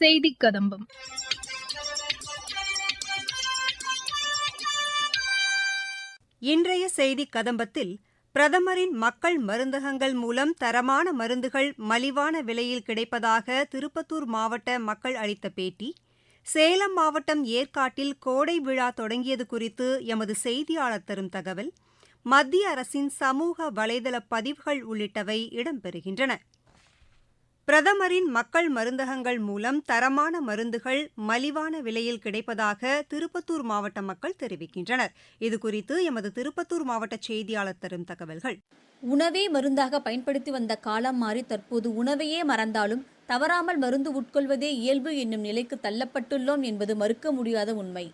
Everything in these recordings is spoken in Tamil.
செய்தி கதம்பம். இன்றைய செய்தி கதம்பத்தில் பிரதமரின் மக்கள் மருந்தகங்கள் மூலம் தரமான மருந்துகள் மலிவான விலையில் கிடைப்பதாக திருப்பத்தூர் மாவட்ட மக்கள் அளித்த பேட்டி சேலம் மாவட்டம் ஏற்காட்டில் கோடை விழா தொடங்கியது குறித்து எமது செய்தியாளர் தரும் தகவல் மத்திய அரசின் சமூக வலைதள பதிவுகள் உள்ளிட்டவை இடம்பெறுகின்றன. பிரதமரின் மக்கள் மருந்தகங்கள் மூலம் தரமான மருந்துகள் மலிவான விலையில் கிடைப்பதாக திருப்பத்தூர் மாவட்ட மக்கள் தெரிவிக்கின்றனர். இதுகுறித்து எமது திருப்பத்தூர் மாவட்ட செய்தியாளர் தரும் தகவல்கள். உணவே மருந்தாக பயன்படுத்தி வந்த காலம் மாறி தற்போது உணவையே மறந்தாலும் தவறாமல் மருந்து உட்கொள்வதே இயல்பு என்னும் நிலைக்கு தள்ளப்பட்டுள்ளோம் என்பது மறுக்க முடியாத உண்மை.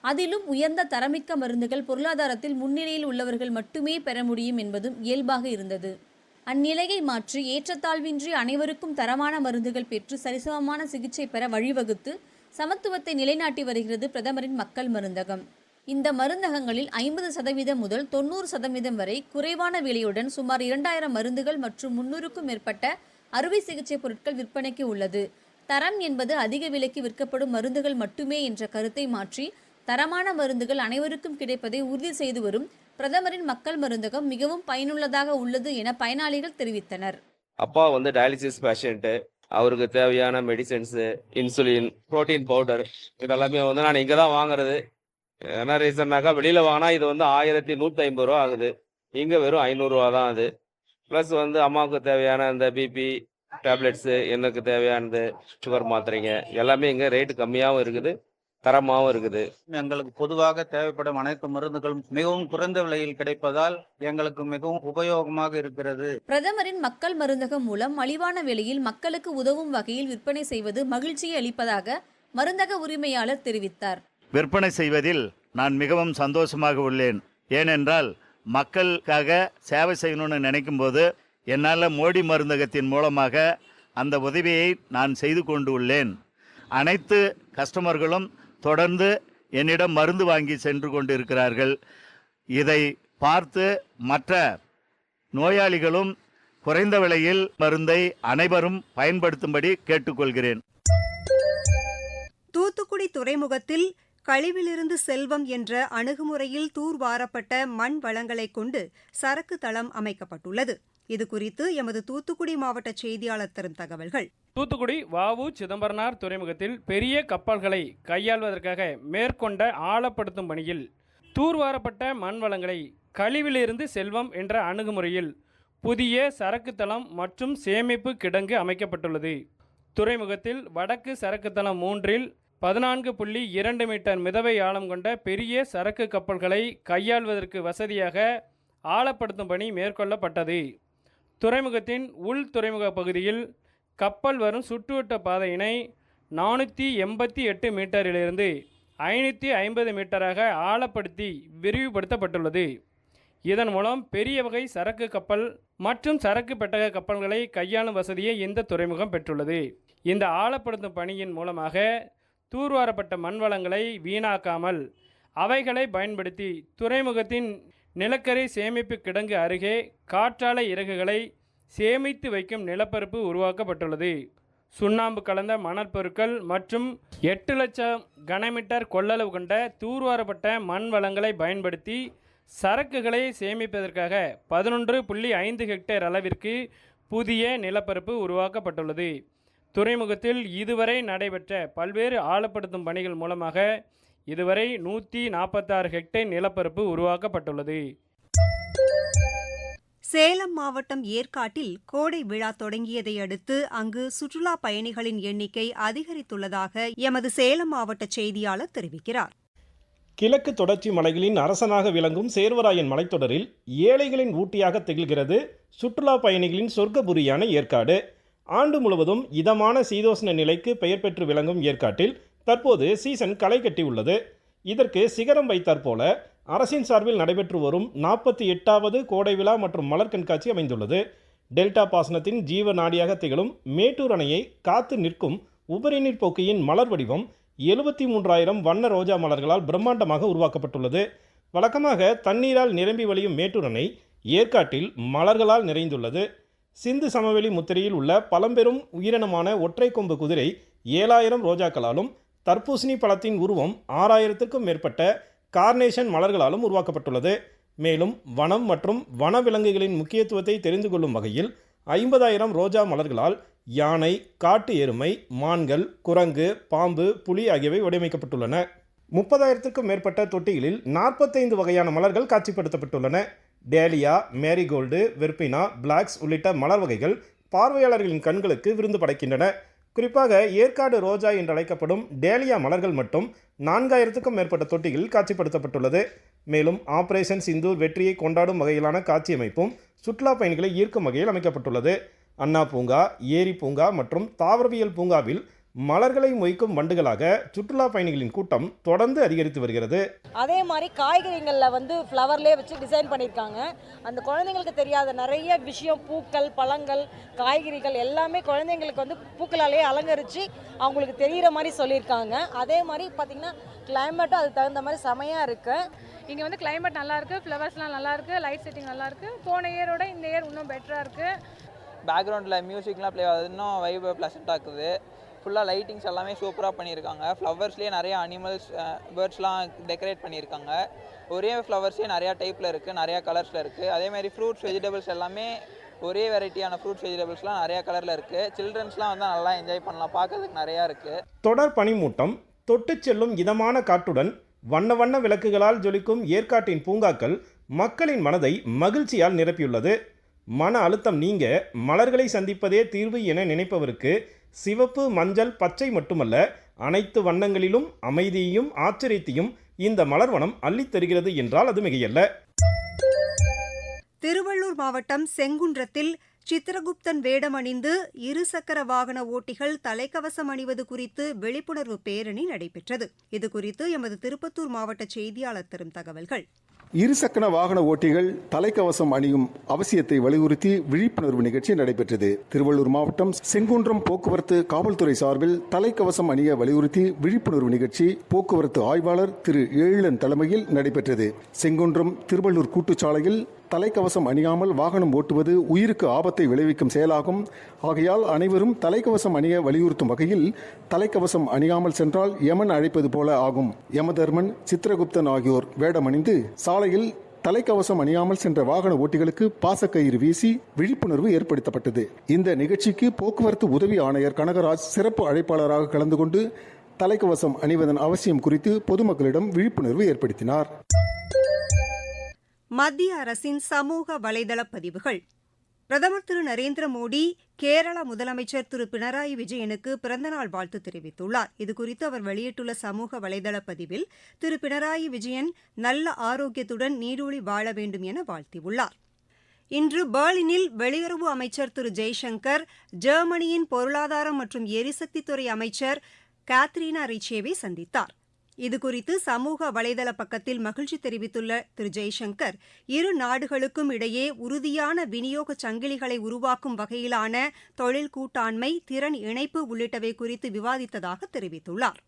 அதிலும் உயர்ந்த தரமிக்க மருந்துகள் பொருளாதாரத்தில் முன்னிலையில் உள்ளவர்கள் மட்டுமே பெற முடியும் என்பதும் இயல்பாக இருந்தது. அந்நிலையை மாற்றி ஏற்றத்தாழ்வின்றி அனைவருக்கும் தரமான மருந்துகள் பெற்று சரிசமமான சிகிச்சை பெற வழிவகுத்து சமத்துவத்தை நிலைநாட்டி வருகிறது பிரதமரின் மக்கள் மருந்தகம். இந்த மருந்தகங்களில் ஐம்பது சதவீதம் முதல் தொண்ணூறு சதவீதம் வரை குறைவான விலையுடன் சுமார் இரண்டாயிரம் மருந்துகள் மற்றும் முன்னூறுக்கும் மேற்பட்ட அறுவை சிகிச்சை பொருட்கள் விற்பனைக்கு உள்ளது. தரம் என்பது அதிக விலைக்கு விற்கப்படும் மருந்துகள் மட்டுமே என்ற கருத்தை மாற்றி தரமான மருந்துகள் அனைவருக்கும் கிடைப்பதை உறுதி செய்து வரும் பிரதமரின் மக்கள் மருந்தகம் மிகவும் பயனுள்ளதாக உள்ளது என பயனாளிகள் தெரிவித்தனர். அப்பா வந்து டயாலிசிஸ் பேஷண்ட்டு அவருக்கு தேவையான மெடிசன்ஸு இன்சுலின் புரோட்டீன் பவுடர் இதெல்லாமே வந்து நான் இங்கே தான் வாங்குறது. என்ன ரீசன்னாக்கா வெளியில் வாங்கினா இது வந்து ஆயிரத்தி நூற்றி ஐம்பது ரூபா ஆகுது. இங்கே வெறும் ஐநூறுரூவா தான் அது. ப்ளஸ் வந்து அம்மாவுக்கு தேவையான இந்த பிபி டேப்லெட்ஸு எனக்கு தேவையானது சுகர் மாத்திரைங்க எல்லாமே இங்கே ரேட்டு கம்மியாகவும் இருக்குது. தரமாகவும் இருக்குது. எங்களுக்கு பொதுவாக தேவைப்படும் அனைத்து மருந்துகளும் மிகவும் குறைந்த விலையில் கிடைப்பதால் எங்களுக்கு மிகவும் உபயோகமாக இருக்கிறது. பிரதமரின் மக்கள் மருந்தகம் மூலம் மலிவான விலையில் மக்களுக்கு உதவும் வகையில் விற்பனை செய்வது மகிழ்ச்சியை அளிப்பதாக மருந்தக உரிமையாளர் தெரிவித்தார். விற்பனை செய்வதில் நான் மிகவும் சந்தோஷமாக உள்ளேன். ஏனென்றால் மக்களுக்காக சேவை செய்யணும்னு நினைக்கும் போது என்னால் மோடி மருந்தகத்தின் மூலமாக அந்த உதவியை நான் செய்து கொண்டு உள்ளேன். அனைத்து கஸ்டமர்களும் தொடர்ந்து என்னிடம் மருந்து வாங்கி சென்று கொண்டு இருக்கிறார்கள் இதை பார்த்து மற்ற நோயாளிகளும் குறைந்த விலையில் மருந்தை அனைவரும் பயன்படுத்தும்படி கேட்டுக்கொள்கிறேன். தூத்துக்குடி துறைமுகத்தில் கழிவிலிருந்து செல்வம் என்ற அணுகுமுறையில் தூர்வாரப்பட்ட மண் வளங்களைக் கொண்டு சரக்கு தளம் அமைக்கப்பட்டுள்ளது. இதுகுறித்து எமது தூத்துக்குடி மாவட்ட செய்தியாளர் தரும் தகவல்கள். தூத்துக்குடி வாவு சிதம்பரனார் துறைமுகத்தில் பெரிய கப்பல்களை கையாள்வதற்காக மேற்கொண்ட ஆழப்படுத்தும் பணியில் தூர்வாரப்பட்ட மண் வளங்களை கழிவிலிருந்து செல்வம் என்ற அணுகுமுறையில் புதிய சரக்கு தளம் மற்றும் சேமிப்பு கிடங்கு அமைக்கப்பட்டுள்ளது. துறைமுகத்தில் வடக்கு சரக்கு தளம் மூன்றில் பதினான்கு புள்ளி இரண்டு மீட்டர் மிதவை ஆழம் கொண்ட பெரிய சரக்கு கப்பல்களை கையாள்வதற்கு வசதியாக ஆழப்படுத்தும் பணி மேற்கொள்ளப்பட்டது. துறைமுகத்தின் உள் துறைமுக பகுதியில் கப்பல் வரும் சுற்றுவட்ட பாதையினை நானூற்றி எண்பத்தி எட்டு மீட்டரிலிருந்து ஐநூற்றி ஐம்பது மீட்டராக ஆழப்படுத்தி விரிவுபடுத்தப்பட்டுள்ளது. இதன் மூலம் பெரிய வகை சரக்கு கப்பல் மற்றும் சரக்கு பெட்டக கப்பல்களை கையாளும் வசதியை இந்த துறைமுகம் பெற்றுள்ளது. இந்த ஆழப்படுத்தும் பணியின் மூலமாக தூர்வாரப்பட்ட மண் வளங்களை வீணாக்காமல் அவைகளை பயன்படுத்தி துறைமுகத்தின் நிலக்கரி சேமிப்பு கிடங்கு அருகே காற்றாலை இறகுகளை சேமித்து வைக்கும் நிலப்பரப்பு உருவாக்கப்பட்டுள்ளது. சுண்ணாம்பு கலந்த மணற்பொருட்கள் மற்றும் எட்டு லட்சம் கனமீட்டர் கொள்ளளவு கொண்ட தூர்வாரப்பட்ட மண் வளங்களை பயன்படுத்தி சரக்குகளை சேமிப்பதற்காக பதினொன்று புள்ளி ஐந்து ஹெக்டேர் அளவிற்கு புதிய நிலப்பரப்பு உருவாக்கப்பட்டுள்ளது. துறைமுகத்தில் இதுவரை நடைபெற்ற பல்வேறு ஆழப்படுத்தும் பணிகள் மூலமாக இதுவரை நூற்றி நாற்பத்தாறு ஹெக்டேர் நிலப்பரப்பு உருவாக்கப்பட்டுள்ளது. சேலம் மாவட்டம் ஏற்காட்டில் கோடை விழா தொடங்கியதை அடுத்து அங்கு சுற்றுலா பயணிகளின் எண்ணிக்கை அதிகரித்துள்ளதாக எமது சேலம் மாவட்ட செய்தியாளர் தெரிவிக்கிறார். கிழக்கு தொடர்ச்சி மலைகளின் அரசனாக விளங்கும் சேர்வராயன் மலைத்தொடரில் ஏழைகளின் ஊட்டியாக திகழ்கிறது சுற்றுலா பயணிகளின் சொர்க்கபுரியான ஏற்காடு. ஆண்டு முழுவதும் இதமான சீதோஷ்ண நிலைக்கு பெயர் பெற்று விளங்கும் ஏற்காட்டில் தற்போது சீசன் களை கட்டி உள்ளது இதற்கு சிகரம் வைத்தாற்போல அரசின் சார்பில் நடைபெற்று வரும் நாற்பத்தி எட்டாவது கோடை விழா மற்றும் மலர் கண்காட்சி அமைந்துள்ளது. டெல்டா பாசனத்தின் ஜீவ நாடியாக திகழும் மேட்டூர் அணையை காத்து நிற்கும் உபரிநீர் போக்கியின் மலர் வடிவம் எழுபத்தி மூன்றாயிரம் வண்ண ரோஜா மலர்களால் பிரம்மாண்டமாக உருவாக்கப்பட்டுள்ளது. வழக்கமாக தண்ணீரால் நிரம்பி வழியும் மேட்டூர் அணை ஏற்காட்டில் மலர்களால் நிறைந்துள்ளது. சிந்து சமவெளி முத்திரையில் உள்ள பழம்பெரும் உயிரினமான ஒற்றை கொம்பு குதிரை ஏழாயிரம் ரோஜாக்களாலும் தர்பூசணி பழத்தின் உருவம் ஆறாயிரத்திற்கும் மேற்பட்ட கார்னேஷன் மலர்களாலும் உருவாக்கப்பட்டுள்ளது. மேலும் வனம் மற்றும் வனவிலங்குகளின் முக்கியத்துவத்தை தெரிந்து கொள்ளும் வகையில் ஐம்பதாயிரம் ரோஜா மலர்களால் யானை காட்டு எருமை மான்கள் குரங்கு பாம்பு புலி ஆகியவை வடிவமைக்கப்பட்டுள்ளன. முப்பதாயிரத்திற்கும் மேற்பட்ட தொட்டிகளில் நாற்பத்தைந்து வகையான மலர்கள் காட்சிப்படுத்தப்பட்டுள்ளன. டேலியா மேரிகோல்டு வெர்பினா பிளாக்ஸ் உள்ளிட்ட மலர் வகைகள் பார்வையாளர்களின் கண்களுக்கு விருந்து படைக்கின்றன. குறிப்பாக ஏற்காடு ரோஜா என்று அழைக்கப்படும் டேலியா மலர்கள் மட்டும் நான்காயிரத்துக்கும் மேற்பட்ட தொட்டிகளில் காட்சிப்படுத்தப்பட்டுள்ளது. மேலும் ஆபரேஷன் சிந்தூர் வெற்றியை கொண்டாடும் வகையிலான காட்சியமைப்பும் சுற்றுலா பயணிகளை ஈர்க்கும் வகையில் அமைக்கப்பட்டுள்ளது. அண்ணா பூங்கா ஏரி பூங்கா மற்றும் தாவரவியல் பூங்காவில் மலர்களை மொய்க்கும் வண்டுகளாக சுற்றுலா பயணிகளின் கூட்டம் தொடர்ந்து அதிகரித்து வருகிறது. அதே மாதிரி காய்கறிகளில் வந்து ஃப்ளவர்லேயே வச்சு டிசைன் பண்ணியிருக்காங்க. அந்த குழந்தைங்களுக்கு தெரியாத நிறைய விஷயம் பூக்கள் பழங்கள் காய்கறிகள் எல்லாமே குழந்தைங்களுக்கு வந்து பூக்களாலேயே அலங்கரித்து அவங்களுக்கு தெரிகிற மாதிரி சொல்லியிருக்காங்க. அதே மாதிரி பார்த்திங்கன்னா கிளைமேட்டும் அதுக்கு தகுந்த மாதிரி செமையாக இருக்குது இங்கே வந்து climate நல்லா இருக்கு ஃப்ளவர்ஸ்லாம் நல்லா இருக்கு லைட் செட்டிங் நல்லா இருக்கு. போன இயரோட இந்த இயர் இன்னும் பெட்டராக இருக்கு. பேக்ரவுண்டில் மியூசிக்லாம் ப்ளே ஆகுது இன்னும் வைப் ப்ளசண்ட்டாக இருக்குது. ஃபுல்லாக லைட்டிங்ஸ் எல்லாமே சூப்பராக பண்ணியிருக்காங்க. ஃப்ளவர்ஸ்லேயே நிறைய அனிமல்ஸ் பேர்ட்ஸ்லாம் டெக்கரேட் பண்ணியிருக்காங்க. ஒரே ஃப்ளவர்ஸே நிறையா டைப்பில் இருக்குது நிறையா கலர்ஸில் இருக்குது அதேமாதிரி ஃப்ரூட்ஸ் வெஜிடபிள்ஸ் எல்லாமே ஒரே வெரைட்டியான ஃப்ரூட்ஸ் வெஜிடபிள்ஸ்லாம் நிறையா கலரில் இருக்குது சில்ட்ரன்ஸ்லாம் வந்து நல்லா என்ஜாய் பண்ணலாம் பார்க்கறதுக்கு நிறையா இருக்குது தொடர் பனிமூட்டம் தொட்டு செல்லும் இதமான காட்டுடன் வண்ண வண்ண விளக்குகளால் ஜொலிக்கும் ஏற்காட்டின் பூங்காக்கள் மக்களின் மனதை மகிழ்ச்சியால் நிரப்பியுள்ளது. மன அழுத்தம் நீங்க மலர்களை சந்திப்பதே தீர்வு என நினைப்பவருக்கு சிவப்பு மஞ்சள் பச்சை மட்டுமல்ல அனைத்து வண்ணங்களிலும் அமைதியையும் ஆச்சரியத்தையும் இந்த மலர்வனம் அள்ளித் தருகிறது என்றால் அது மிகையல்ல. திருவள்ளூர் மாவட்டம் செங்குன்றத்தில் சித்திரகுப்தன் வேடமணிந்து இருசக்கர வாகன ஓட்டிகள் தலைக்கவசம் அணிவது குறித்து விழிப்புணர்வு பேரணி நடைபெற்றது. இதுகுறித்து எமது திருப்பத்தூர் மாவட்ட செய்தியாளர் தரும் தகவல்கள். இருசக்கர வாகன ஓட்டிகள் தலைக்கவசம் அணியும் அவசியத்தை வலியுறுத்தி விழிப்புணர்வு நிகழ்ச்சி நடைபெற்றது. திருவள்ளூர் மாவட்டம் செங்குன்றம் போக்குவரத்து காவல்துறை சார்பில் தலைக்கவசம் அணிய வலியுறுத்தி விழிப்புணர்வு நிகழ்ச்சி போக்குவரத்து ஆய்வாளர் திரு ஏழன் தலைமையில் நடைபெற்றது. செங்குன்றம் திருவள்ளூர் கூட்டுச்சாலையில் தலைக்கவசம் அணியாமல் வாகனம் ஓட்டுவது உயிருக்கு ஆபத்தை விளைவிக்கும் செயலாகும். ஆகையால் அனைவரும் தலைக்கவசம் அணிய வலியுறுத்தும் வகையில் தலைக்கவசம் அணியாமல் சென்றால் யமன் அழைப்பது போல ஆகும். யமதர்மன் சித்திரகுப்தன் ஆகியோர் வேடமணிந்து சாலையில் தலைக்கவசம் அணியாமல் சென்ற வாகன ஓட்டிகளுக்கு பாசக்கயிறு வீசி விழிப்புணர்வு ஏற்படுத்தப்பட்டது. இந்த நிகழ்ச்சிக்கு போக்குவரத்து உதவி ஆணையர் கனகராஜ் சிறப்பு அழைப்பாளராக கலந்து கொண்டு தலைக்கவசம் அணிவதன் அவசியம் குறித்து பொதுமக்களிடம் விழிப்புணர்வு ஏற்படுத்தினார். மத்திய அரசின் சமூக வலைதள பதிவுகள். பிரதமர் திரு நரேந்திர மோடி கேரள முதலமைச்சர் திரு பினராயி விஜயனுக்கு பிறந்தநாள் வாழ்த்து தெரிவித்துள்ளார். இதுகுறித்து அவர் வெளியிட்டுள்ள சமூக வலைதள பதிவில் திரு பினராயி விஜயன் நல்ல ஆரோக்கியத்துடன் நீடூழி வாழ வேண்டும் என வாழ்த்தியுள்ளார். இன்று பெர்லினில் வெளியுறவு அமைச்சர் திரு ஜெய்சங்கர் ஜெர்மனியின் பொருளாதாரம் மற்றும் எரிசக்தித்துறை அமைச்சர் கேத்ரீனா ரிச்சேவை சந்தித்தார். இதுகுறித்து சமூக வலைதள பக்கத்தில் மகிழ்ச்சி தெரிவித்துள்ள திரு. ஜெய்சங்கர் இரு நாடுகளுக்கும் இடையே உறுதியான விநியோக சங்கிலிகளை உருவாக்கும் வகையிலான தொழில் கூட்டாண்மை திறன் இணைப்பு உள்ளிட்டவை குறித்து விவாதித்ததாக தெரிவித்துள்ளார்.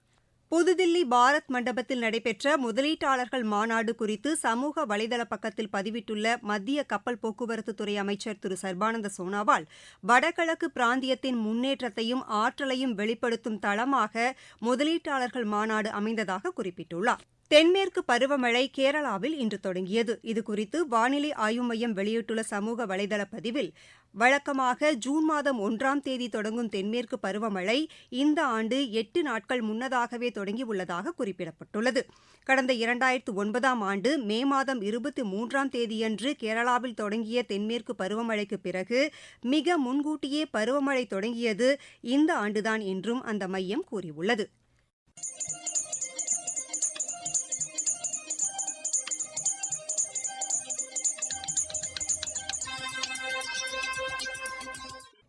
புதுதில்லி பாரத் மண்டபத்தில் நடைபெற்ற முதலீட்டாளர்கள் மாநாடு குறித்து சமூக வலைதள பக்கத்தில் பதிவிட்டுள்ள மத்திய கப்பல் போக்குவரத்து துறை அமைச்சர் திரு. சர்பானந்த சோனாவால் வடகிழக்கு பிராந்தியத்தின் முன்னேற்றத்தையும் ஆற்றலையும் வெளிப்படுத்தும் தளமாக முதலீட்டாளர்கள் மாநாடு அமைந்ததாக குறிப்பிட்டுள்ளார். தென்மேற்கு பருவமழை கேரளாவில் இன்று தொடங்கியது. இதுகுறித்து வானிலை ஆய்வு மையம் வெளியிட்டுள்ள சமூக வலைதள பதிவில் வழக்கமாக ஜூன் மாதம் ஒன்றாம் தேதி தொடங்கும் தென்மேற்கு பருவமழை இந்த ஆண்டு எட்டு நாட்கள் முன்னதாகவே தொடங்கியுள்ளதாக குறிப்பிடப்பட்டுள்ளது. கடந்த இரண்டாயிரத்து ஒன்பதாம் ஆண்டு மே மாதம் இருபத்தி மூன்றாம் தேதியன்று கேரளாவில் தொடங்கிய தென்மேற்கு பருவமழைக்கு பிறகு மிக முன்கூட்டியே பருவமழை தொடங்கியது இந்த ஆண்டுதான் என்றும் அந்த மையம் கூறியுள்ளது.